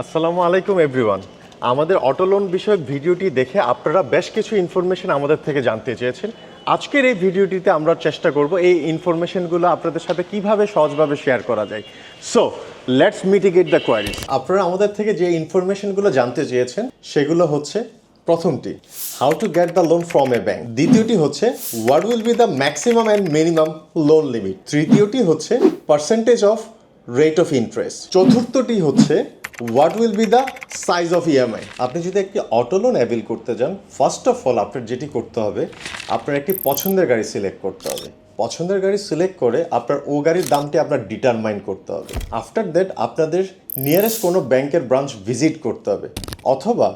আসসালামু আলাইকুম এভরিওয়ান আমাদের অটো লোন বিষয়ক ভিডিওটি দেখে আপনারা বেশ কিছু ইনফরমেশন আমাদের থেকে জানতে চেয়েছেন। আজকের এই ভিডিওটিতে আমরা চেষ্টা করব এই ইনফরমেশনগুলো আপনাদের সাথে কীভাবে সহজভাবে শেয়ার করা যায়। So let's mitigate the queries আপনারা আমাদের থেকে যে ইনফরমেশনগুলো জানতে চেয়েছেন, সেগুলো হচ্ছে প্রথমটি how to get the loan from a bank দ্বিতীয়টি হচ্ছে what will be the maximum and minimum loan limit তৃতীয়টি হচ্ছে percentage of rate of interest চতুর্থটি হচ্ছে what will be the size of EMI আপনি যদি একটি অটো লোন অ্যাভেল করতে যান ফার্স্ট অফ অল আপনার যেটি করতে হবে, আপনার একটি পছন্দের গাড়ি সিলেক্ট করতে হবে। পছন্দের গাড়ি সিলেক্ট করে আপনার ও গাড়ির দামটি আপনার ডিটারমাইন করতে হবে। আফটার দ্যাট আপনাদের নিয়ারেস্ট কোনো ব্যাংকের ব্রাঞ্চ ভিজিট করতে হবে। অথবা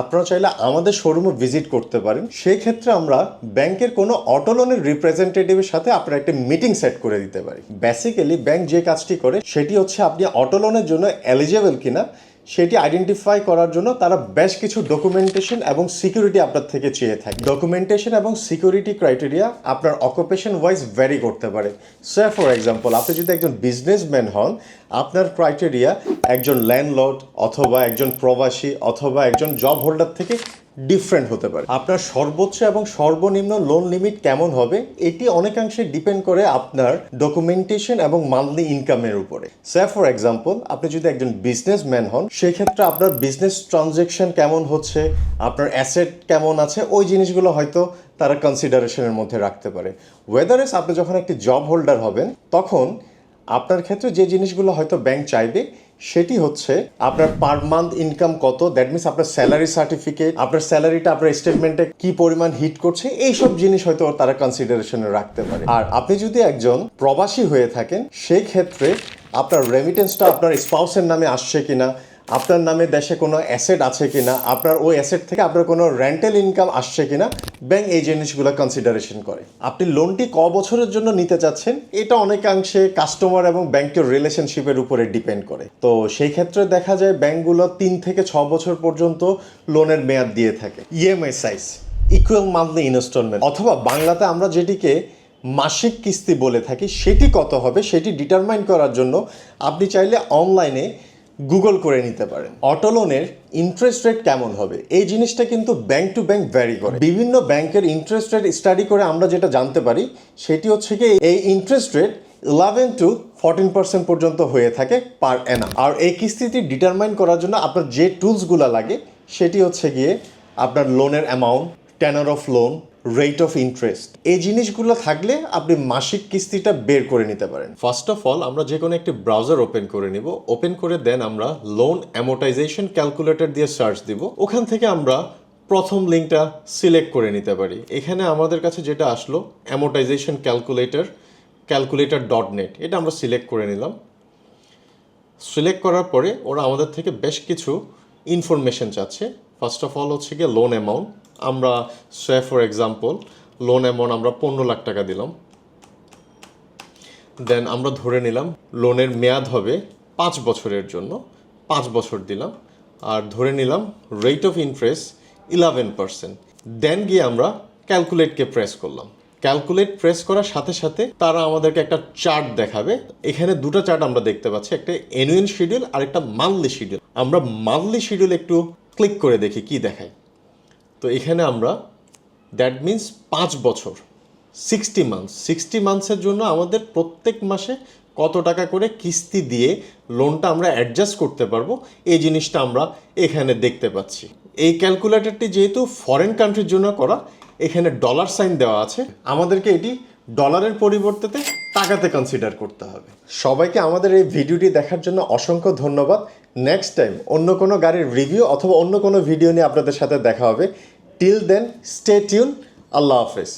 আপনারা চাইলে আমাদের শোরুমে ভিজিট করতে পারেন। সেই ক্ষেত্রে আমরা ব্যাংকের কোনো অটো লোনের রিপ্রেজেন্টেটিভের সাথে আপনার একটা মিটিং সেট করে দিতে পারি। বেসিক্যালি ব্যাংক যে কাজটি করে, সেটি হচ্ছে আপনি অটো লোনের জন্য এলিজেবল কিনা সেটি আইডেন্টিফাই করার জন্য তারা বেশ কিছু ডকুমেন্টেশন এবং সিকিউরিটি আপনার থেকে চেয়ে থাকে। ডকুমেন্টেশন এবং সিকিউরিটি ক্রাইটেরিয়া আপনার অকুপেশন ওয়াইজ ভ্যারি করতে পারে। সে ফর এক্সাম্পল আপনি যদি একজন বিজনেসম্যান হন, আপনার ক্রাইটেরিয়া একজন ল্যান্ডলর্ড অথবা একজন প্রবাসী অথবা একজন জব হোল্ডার থেকে ডিফারেন্ট হতে পারে। আপনার সর্বোচ্চ এবং সর্বনিম্ন লোন লিমিট কেমন হবে, এটি অনেকাংশে ডিপেন্ড করে আপনার ডকুমেন্টেশন এবং মান্থলি ইনকামের উপরে। সে ফর এক্সাম্পল আপনি যদি একজন বিজনেসম্যান হন, সেক্ষেত্রে আপনার বিজনেস ট্রানজেকশন কেমন হচ্ছে, আপনার অ্যাসেট কেমন আছে, ওই জিনিসগুলো হয়তো তারা কনসিডারেশনের মধ্যে রাখতে পারে। ওয়েদারেস আপনি যখন একটি জব হোল্ডার হবেন, তখন আপনার ক্ষেত্রে যে জিনিসগুলো হয়তো ব্যাংক চাইবে সেটি হচ্ছে আপনার পার মান্থ ইনকাম কত? দ্যাট মিনস আপনার স্যালারি সার্টিফিকেট আপনার স্যালারিটা আপনার স্টেটমেন্টে কি পরিমাণ হিট করছে? এইসব জিনিস হয়তো তারা কনসিডারেশনে রাখতে পারে। আর আপনি যদি একজন প্রবাসী হয়ে থাকেন সেই ক্ষেত্রে আপনার রেমিটেন্সটা আপনার স্পাউসের নামে আসছে কিনা আপনার নামে দেশে কোনো অ্যাসেট আছে কিনা, আপনার ওই অ্যাসেট থেকে আপনার কোনো রেন্টাল ইনকাম আসছে কিনা ব্যাংক এই জিনিসগুলো কনসিডারেশন করে। আপনি লোনটি ক বছরের জন্য নিতে চাচ্ছেন, এটা অনেকাংশে কাস্টমার এবং ব্যাংকের রিলেশনশিপের উপরে ডিপেন্ড করে। তো সেই ক্ষেত্রে দেখা যায় ব্যাংকগুলো তিন থেকে ছ বছর পর্যন্ত লোনের মেয়াদ দিয়ে থাকে। EMI size equal monthly instalment অথবা বাংলাতে আমরা যেটিকে মাসিক কিস্তি বলে থাকি, সেটি কত হবে সেটি ডিটারমাইন করার জন্য আপনি চাইলে অনলাইনে গুগল করে নিতে পারেন। অটো লোনের ইন্টারেস্ট রেট কেমন হবে? এই জিনিসটা কিন্তু ব্যাংক টু ব্যাংক ভ্যারি করে। বিভিন্ন ব্যাংকের ইন্টারেস্ট রেট স্টাডি করে আমরা যেটা জানতে পারি, সেটি হচ্ছে কি, এই interest rate eleven to fourteen percent পর্যন্ত হয়ে থাকে পার অ্যানাম আর এই কিস্তিটি ডিটারমাইন করার জন্য আপনার যে টুলসগুলো লাগে, সেটি হচ্ছে গিয়ে আপনার লোনের amount tenure of loan rate of interest এই জিনিসগুলো থাকলে আপনি মাসিক কিস্তিটা বের করে নিতে পারেন। ফার্স্ট অফ অল আমরা যে কোনো একটি ব্রাউজার ওপেন করে নিব। ওপেন করে দেন আমরা লোন অ্যামোটাইজেশন ক্যালকুলেটর দিয়ে সার্চ দিব। ওখান থেকে আমরা প্রথম লিঙ্কটা সিলেক্ট করে নিতে পারি। এখানে আমাদের কাছে যেটা আসলো amortization calculator calculator dot net এটা আমরা সিলেক্ট করে নিলাম। সিলেক্ট করার পরে ওরা আমাদের থেকে বেশ কিছু ইনফরমেশন চাচ্ছে। ফার্স্ট অফ অল হচ্ছে গিয়ে লোন অ্যামাউন্ট আমরা say for example loan amount আমরা পনেরো লাখ টাকা দিলাম। দেন আমরা ধরে নিলাম লোনের মেয়াদ হবে পাঁচ বছরের জন্য, পাঁচ বছর দিলাম। আর ধরে নিলাম rate of interest eleven percent then গিয়ে আমরা ক্যালকুলেটকে প্রেস করলাম। ক্যালকুলেট প্রেস করার সাথে সাথে তারা আমাদেরকে একটা চার্ট দেখাবে। এখানে দুটো চার্ট আমরা দেখতে পাচ্ছি, একটা অ্যানুয়াল শিডিউল আর একটা মান্থলি শিডিউল আমরা মান্থলি শিডিউল একটু ক্লিক করে দেখি, কি দেখায়। তো এখানে আমরা দ্যাট মিন্স পাঁচ বছর সিক্সটি মান্থস সিক্সটি মান্থসের জন্য আমাদের প্রত্যেক মাসে কত টাকা করে কিস্তি দিয়ে লোনটা আমরা অ্যাডজাস্ট করতে পারব, এই জিনিসটা আমরা এখানে দেখতে পাচ্ছি। এই ক্যালকুলেটরটি যেহেতু ফরেন কান্ট্রির জন্য করা, এখানে ডলার সাইন দেওয়া আছে, আমাদেরকে এটি ডলারের পরিবর্তেতে টাকাতে কনসিডার করতে হবে। সবাইকে আমাদের এই ভিডিওটি দেখার জন্য অসংখ্য ধন্যবাদ। নেক্সট টাইম অন্য কোনো গাড়ির রিভিউ অথবা অন্য কোনো ভিডিও নিয়ে আপনাদের সাথে দেখা হবে। টিল দেন স্টে টিউন আল্লাহ হাফেজ।